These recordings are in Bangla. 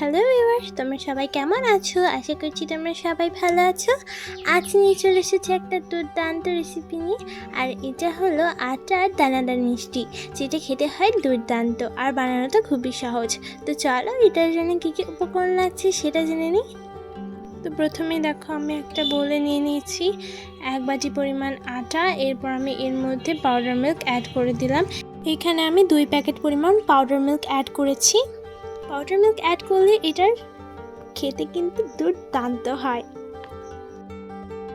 হ্যালো ভিউয়ার্স তোমরা সবাই কেমন আছো? আশা করছি তোমরা সবাই ভালো আছো। আজ নিয়ে চলে এসেছি একটা দুর্দান্ত রেসিপি নিয়ে, আর এটা হলো আটার দানাদার মিষ্টি, যেটা খেতে হয় দুর্দান্ত আর বানানো তো খুবই সহজ। তো চলো, এটার জন্য কী কী উপকরণ লাগছে সেটা জেনে নিই। তো প্রথমে দেখো, আমি একটা বলে নিয়ে নিয়েছি এক বাটি পরিমাণ আটা, এরপর আমি এর মধ্যে পাউডার মিল্ক অ্যাড করে দিলাম। এখানে আমি দুই প্যাকেট পরিমাণ পাউডার মিল্ক অ্যাড করেছি। পাউডার মিল্ক অ্যাড করলে এটার খেতে কিন্তু দুর্দান্ত হয়।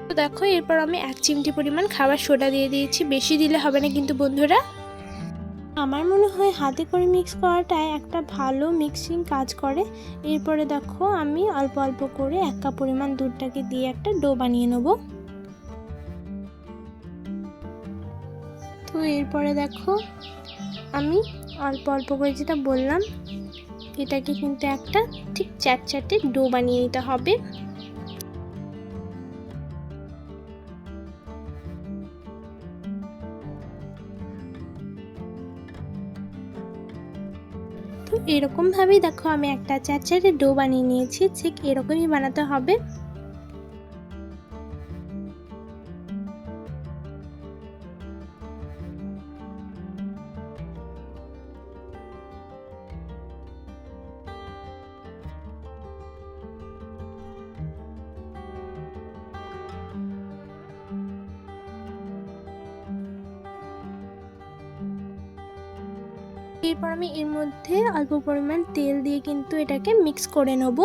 তো দেখো, এরপর আমি এক চিমটি পরিমাণ খাবার সোডা দিয়ে দিয়েছি। বেশি দিলে হবে না কিন্তু বন্ধুরা। আমার মনে হয় হাতে করে মিক্স করাটাই একটা ভালো মিক্সিং কাজ করে। এরপরে দেখো, আমি অল্প অল্প করে এক কাপ পরিমাণ দুধটাকে দিয়ে একটা ডো বানিয়ে নেব। তো এরপরে দেখো, আমি অল্প অল্প করে যেটা বললাম এটাকে কিন্তু একটা ঠিক চ্যাটচ্যাটে ডো বানিয়ে নিতে হবে। তো এরকমভাবেই দেখো আমি একটা চার চারটে ডো বানিয়ে নিয়েছি, ঠিক এরকমই বানাতে হবে। এরপর আমি এর মধ্যে অল্প পরিমাণ তেল দিয়ে কিন্তু এটাকে মিক্স করে নেব।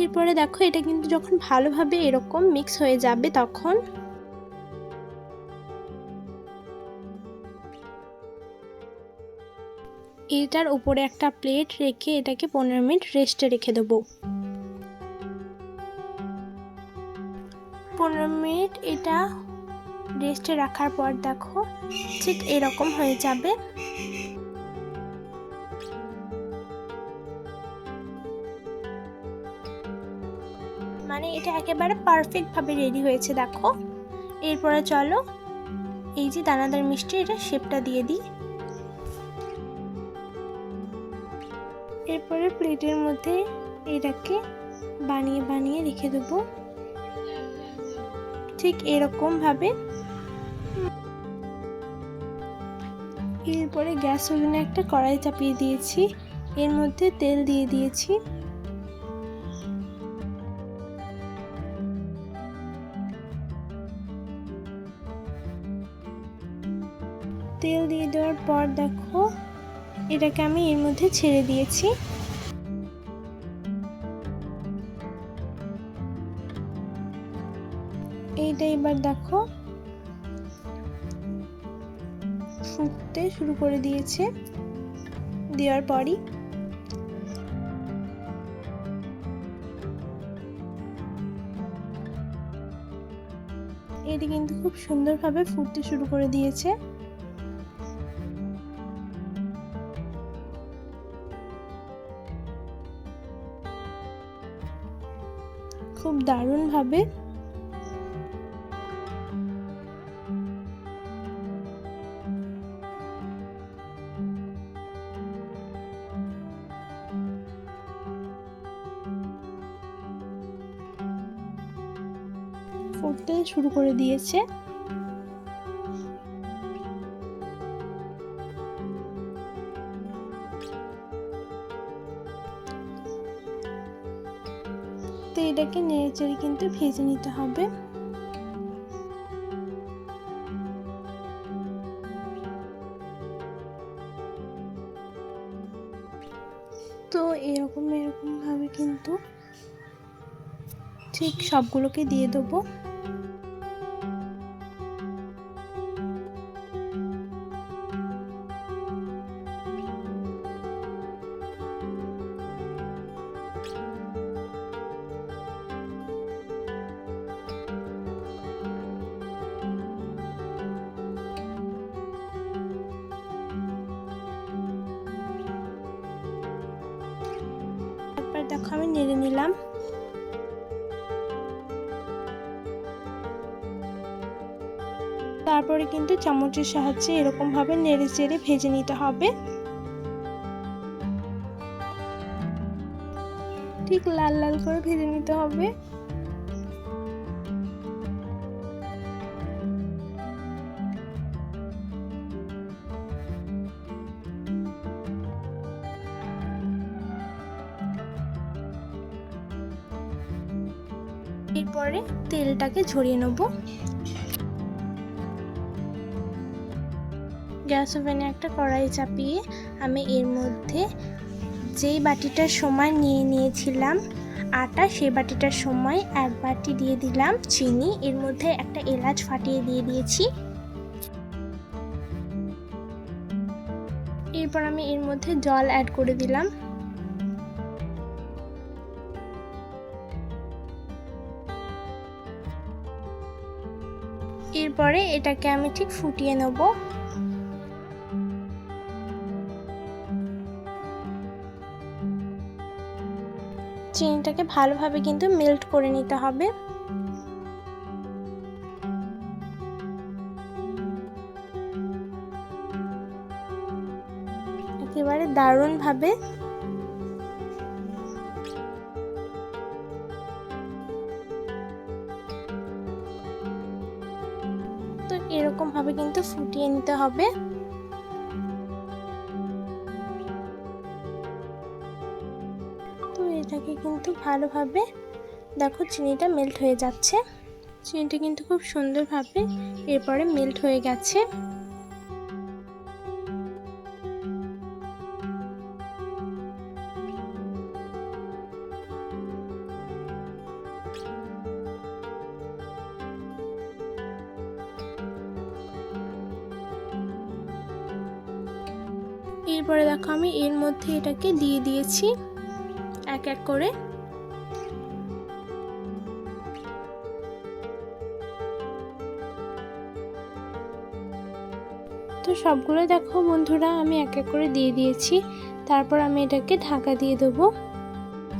এরপরে দেখো এটা কিন্তু যখন ভালোভাবে এরকম মিক্স হয়ে যাবে তখন এটার উপরে একটা প্লেট রেখে এটাকে পনেরো মিনিট রেস্টে রেখে দেবো। পনেরো মিনিট এটা রেস্টে রাখার পর দেখো, ঠিক এরকম হয়ে যাবে। মানে এটা একেবারে পারফেক্টভাবে রেডি হয়েছে, দেখো। এরপরে চলো, এই যে দানাদার মিষ্টি, এটা শেপটা দিয়ে দিই। এরপরে প্লেটের মধ্যে এটাকে বানিয়ে বানিয়ে রেখে দেবো। ঠিক এরকম ভাবে এরপরে গ্যাস ওভেনে একটা কড়াই চাপিয়ে দিয়েছি। এর মধ্যে তেল দিয়ে দিয়েছি। তেল দিয়ে দেওয়ার পর দেখো এটাকে আমি এর মধ্যে ছেড়ে দিয়েছি। এইটা এবার দেখো। ফুটতে শুরু করে দিয়েছে। দেওয়ার পরই। এটি কিন্তু খুব সুন্দরভাবে ফুটতে শুরু করে দিয়েছে। খুব দারুণভাবে ফুটতে শুরু করে দিয়েছে। এটাকে নেড়ে চেড়ে কিন্তু ভেজে নিতে হবে। তো এরকম এরকমভাবে কিন্তু ঠিক সবগুলোকে দিয়ে দেবো। দেখো, আমি নেড়ে নিলাম। তারপরে কিন্তু চামচের সাহায্যে এরকমভাবে নেড়ে চেড়ে ভেজে নিতে হবে। ঠিক লাল লাল করে ভেজে নিতে হবে। এরপরে তেলটাকে ঝরিয়ে নেব। গ্যাস ওভেনে একটা কড়াই চাপিয়ে আমি এর মধ্যে যেই বাটিটার সময় নিয়ে নিয়েছিলাম আটা, সেই বাটিটার সময় এক বাটি দিয়ে দিলাম চিনি। এর মধ্যে একটা এলাচ ফাটিয়ে দিয়ে দিয়েছি। এরপর আমি এর মধ্যে জল অ্যাড করে দিলাম। এরপরে এটাকে আমি ঠিক ফুটিয়ে নেব। চিনিটাকে ভালোভাবে কিন্তু মেল্ট করে নিতে হবে। একেবারে দারুণভাবে তো এরকম ভাবে কিন্তু ফুটিয়ে নিতে হবে। তো এটাকে কিন্তু ভালোভাবে দেখো চিনিটা মেল্ট হয়ে যাচ্ছে। চিনিটা কিন্তু খুব সুন্দরভাবে এরপরে মেল্ট হয়ে গেছে। এরপরে দেখো আমি এর মধ্যে এটাকে দিয়ে দিয়েছি এক এক করে। তো সবগুলো দেখো বন্ধুরা, আমি এক এক করে দিয়ে দিয়েছি। তারপর আমি এটাকে ঢাকা দিয়ে দেবো।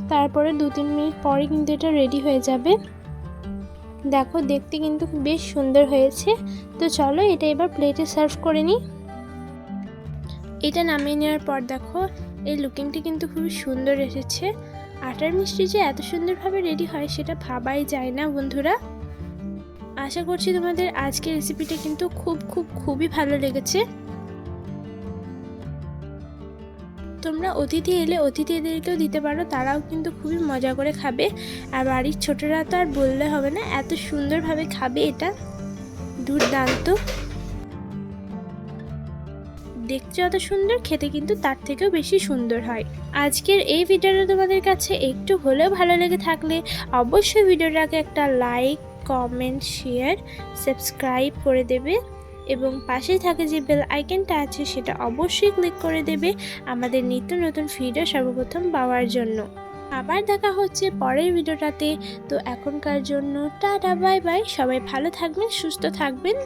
তারপরে দু তিন মিনিট পরে কিন্তু এটা রেডি হয়ে যাবে। দেখো দেখতে কিন্তু বেশ সুন্দর হয়েছে। তো চলো এটা এবার প্লেটে সার্ভ করে নিই। এটা নামিয়ে নেওয়ার পর দেখো, এই লুকিংটি কিন্তু খুবই সুন্দর এসেছে। আটার মিষ্টি যে এত সুন্দরভাবে রেডি হয় সেটা ভাবাই যায় না বন্ধুরা। আশা করছি তোমাদের আজকের রেসিপিটা কিন্তু খুব খুব, খুবই ভালো লেগেছে। তোমরা অতিথি এলে অতিথিদেরকেও দিতে পারো, তারাও কিন্তু খুবই মজা করে খাবে। আর বাড়ির ছোটরা তো আর বললে হবে না, এত সুন্দরভাবে খাবে এটা। দুর্দান্ত। দেখতে যত সুন্দর, খেতে কিন্তু তার থেকেও বেশি সুন্দর হয়। আজকের এই ভিডিওটা তোমাদের কাছে একটু হলেও ভালো লেগে থাকলে অবশ্যই ভিডিওটাকে একটা লাইক, কমেন্ট, শেয়ার, সাবস্ক্রাইব করে দেবে এবং পাশেই থাকে যে বেল আইকনটা আছে সেটা অবশ্যই ক্লিক করে দেবে আমাদের নিত্য নতুন ভিডিও সর্বপ্রথম পাওয়ার জন্য। আবার দেখা হচ্ছে পরের ভিডিওটাতে। তো এখনকার জন্য টাটা, বাই বাই। সবাই ভালো থাকবেন, সুস্থ থাকবেন।